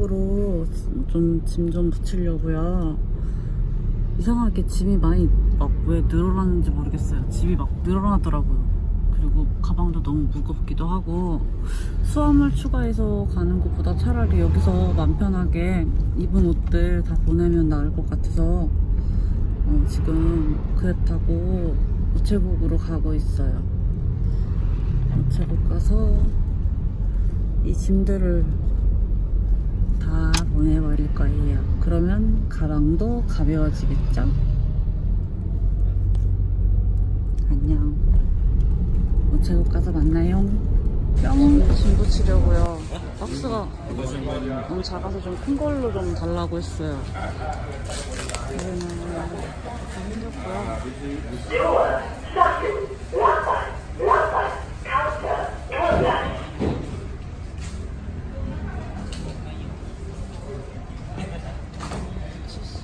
한국으로 좀짐좀 붙이려고요. 이상하게 짐이 많이 막 왜 늘어났는지 모르겠어요. 짐이 막 늘어나더라고요. 그리고 가방도 너무 무겁기도 하고 수화물 추가해서 가는 것보다 차라리 여기서 맘 편하게 입은 옷들 다 보내면 나을 것 같아서 어, 지금 그랩 타고 우체국으로 가고 있어요. 우체국 가서 이 짐들을 다 보내버릴 거예요. 그러면 가방도 가벼워지겠죠? 안녕. 우체국 가서 만나요. 뿅! 짐 붙이려고요. 박스가 너무 작아서 좀 큰 걸로 좀 달라고 했어요. 그러면 좀 힘들고요.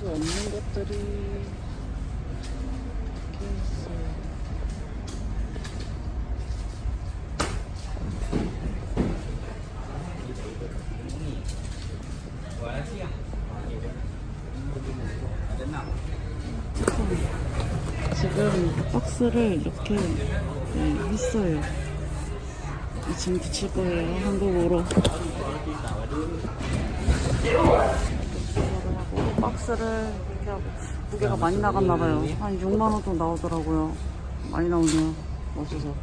수 없는 것들이 이렇게 있어요. 지금 박스를 이렇게 네, 했어요. 지금 붙일 거예요. 한국어로. 박스를 이렇게 하고 무게가 많이 나갔나 봐요. 한 6만 원 정도 나오더라고요. 많이 나오네요. 멋져서.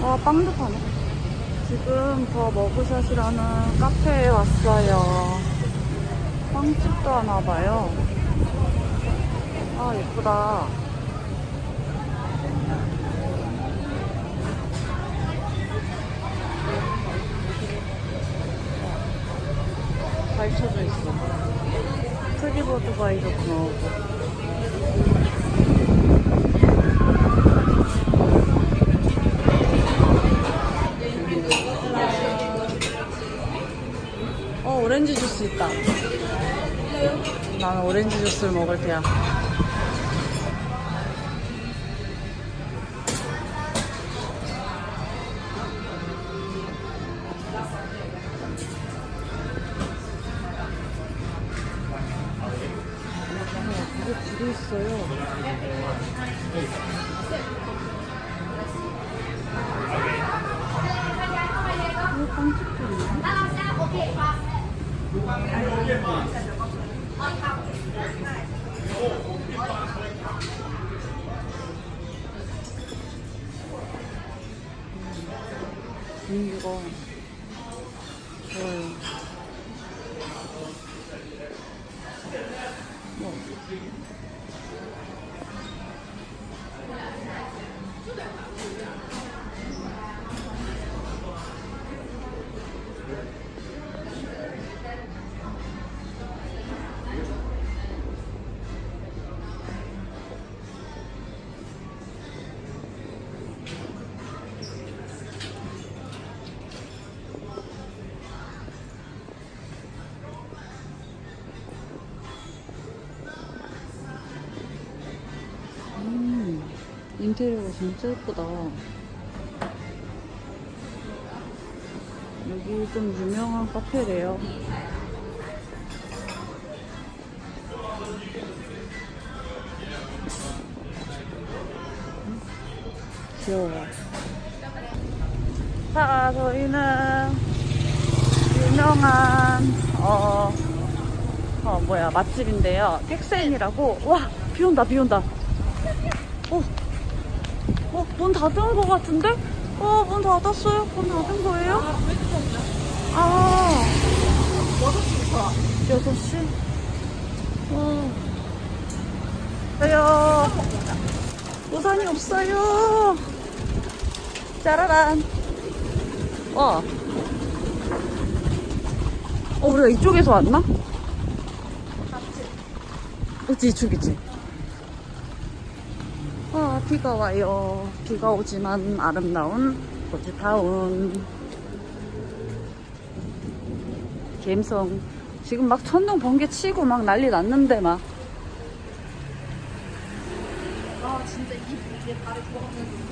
아, 빵도 파네. 지금 더 머그샷이라는 카페에 왔어요. 빵집도 하나 봐요. 아, 예쁘다. 발쳐져 있어. 트리버드가 이렇게 나오고. 어, 오렌지 주스 있다. 나는 오렌지 주스를 먹을 테야. 분위기가 좋아요. 뭐. 인테리어가 진짜 예쁘다. 여기 좀 유명한 카페래요. 귀여워. 자, 저희는 유명한, 어, 어, 뭐야, 맛집인데요. 객센이라고. 와, 비 온다, 비 온다. 어, 어, 문 닫은 거 같은데? 어, 문 닫았어요? 문 닫은 거예요? 아. 6시? 어. 왜요? 우산이 없어요. 짜라란. 와. 어, 우리가 이쪽에서 왔나? 그치, 이쪽이지. 아, 비가 와요. 비가 오지만 아름다운 고지타운. 갬성. 지금 막 천둥 번개 치고 막 난리 났는데 막. 아, 진짜 이내 발에 들어가면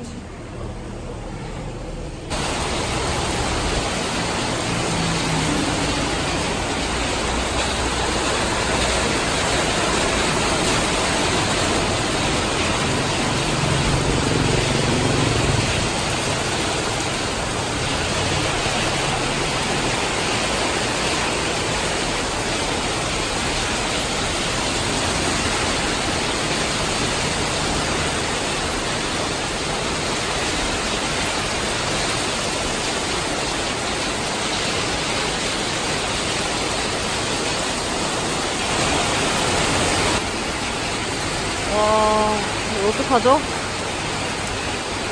와, 이거 어떡하죠?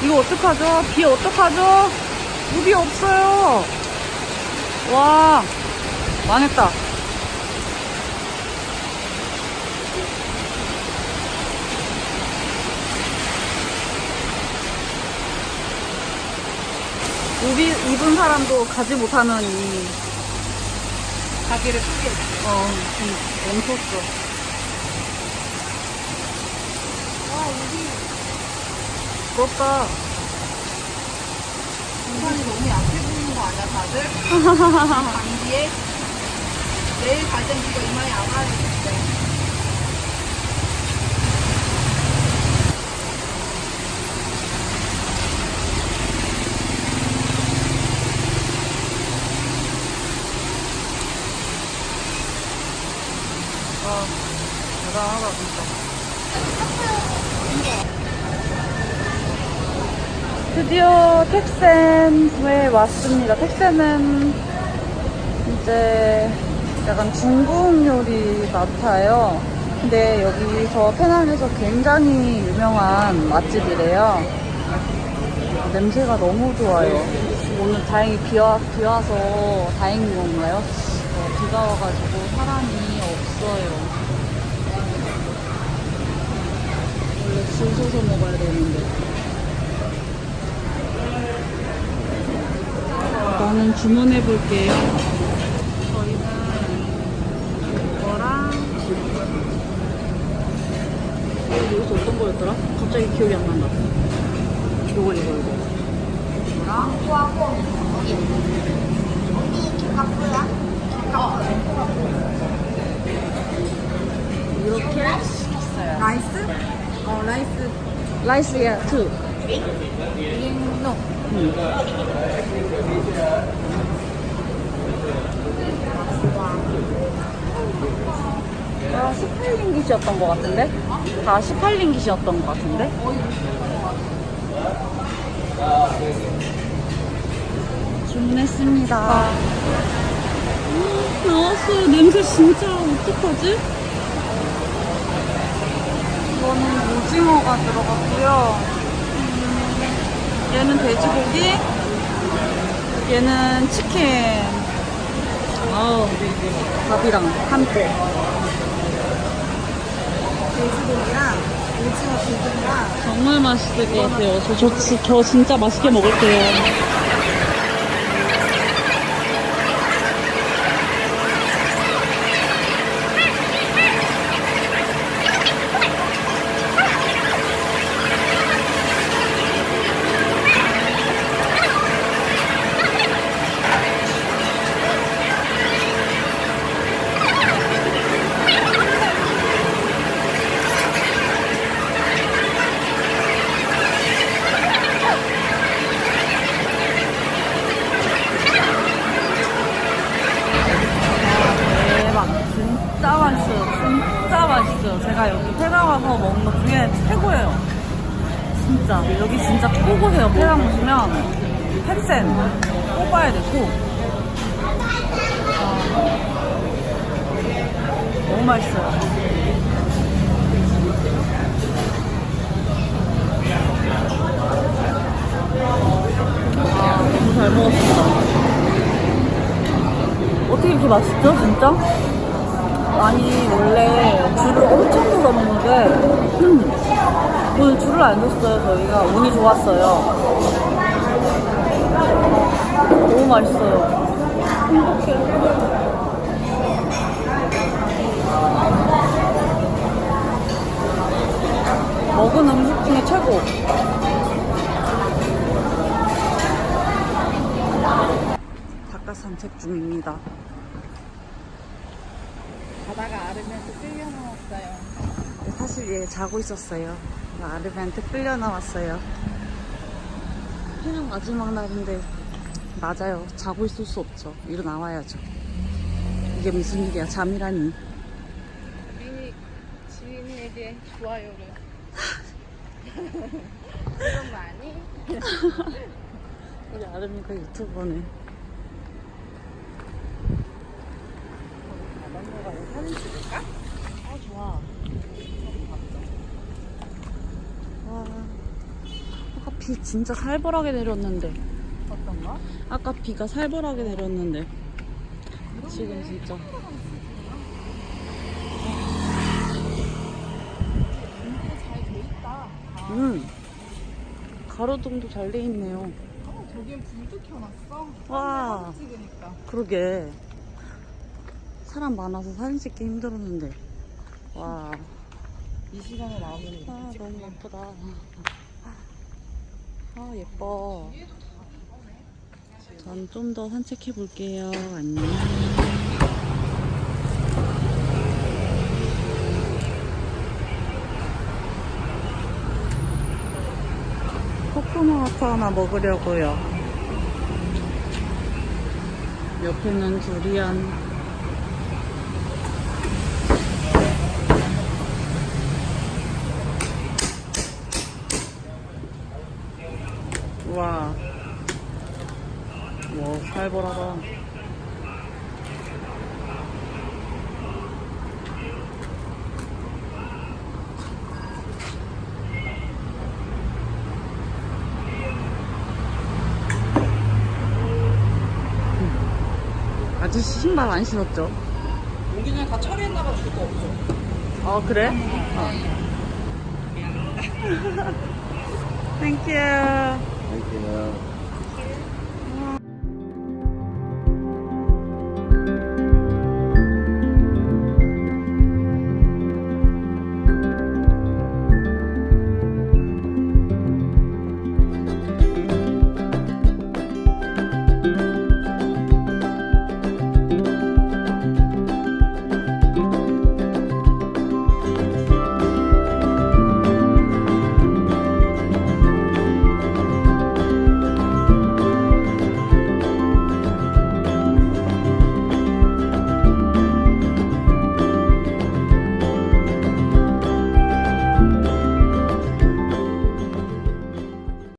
이거 어떡하죠? 비 어떡하죠? 물이 없어요. 와, 망했다. 우비 입은 사람도 가지 못하는 이, 가게를 크게 어, 이 엠소스. 부럽다. 인상이 너무 약해 보이는 거 아니야 다들? 감기에 내일 갈 땐 네가 이마에 안아야 되겠대 아, 대단하다, 진짜. 드디어 텍센에 왔습니다. 텍센은 이제 약간 중국 요리 같아요. 근데 여기서 페낭에서 굉장히 유명한 맛집이래요. 냄새가 너무 좋아요. 오늘 다행히 비, 와, 비 와서 다행인 건가요? 어, 비가 와가지고 사람이 없어요. 원래 줄 서서 먹어야 되는데. 나는 주문해 볼게요. 저희는 이거랑 여기서 어떤 거였더라? 갑자기 기억이 안 난다. 이거 이거 이거. 이렇게 있어요. 라이스? 어 라이스 라이스야 투. 노 아, 18링깃이었던 것 같은데? 다 18링깃이었던 것 같은데? 주문했습니다. 음, 나왔어요. 냄새 진짜 어떡하지? 이거는 오징어가 들어갔고요. 음, 얘는 돼지고기, 얘는 치킨. 아우, 밥이랑 함께. 돼지고기랑 오징어 비빔이랑 정말 맛있을 것 같아요. 저, 저, 지- 저 진짜 맛있게 먹을게요. 대박. 진짜 맛있어요. 진짜 맛있어요. 제가 여기 페낭 와서 먹은 것 중에 최고예요. 진짜. 여기 진짜 최고예요. 페낭 오시면 펜센 뽑아야 되고. 아, 너무 맛있어요. 아, 너무 잘 먹었습니다. 어떻게 이렇게 맛있죠, 진짜? 아니, 원래 줄을 엄청 먹는데, 음, 오늘 줄을 안 줬어요, 저희가. 운이 좋았어요. 너무 맛있어요. 행복해. 먹은 음식 중에 최고. 바깥 산책 중입니다. 아르면서 끌려 나왔어요. 사실 얘 자고 있었어요. 아르벤트 끌려 나왔어요. 해양 마지막 날인데 맞아요. 자고 있을 수 없죠. 일어나와야죠. 이게 무슨 일이야? 잠이라니. 우리 지인에게 좋아요를. 그런 거 아니? 우리 아름이가 유튜버네. 바닷가에 사진 찍을까? 아 좋아. 와. 아까 비 진짜 살벌하게 내렸는데. 어떤 거? 아까 비가 살벌하게 내렸는데. 지금 진짜. 음. 가로등도 잘 돼 있네요. 어, 저기엔 불도 켜놨어. 와. 사진 찍으니까. 그러게. 사람 많아서 사진 찍기 힘들었는데. 와. 이 시간에 나오면 아, 너무 예쁘다. 아, 예뻐. 전 좀 더 산책해 볼게요. 안녕. 코코넛 하나 먹으려고요. 옆에는 두리안. 와. 와, 살벌하다. 아저씨 신발 안 신었죠? 여기는 다 처리했나봐 줄거 없어. 어, 그래? 어. 땡큐. Thank you.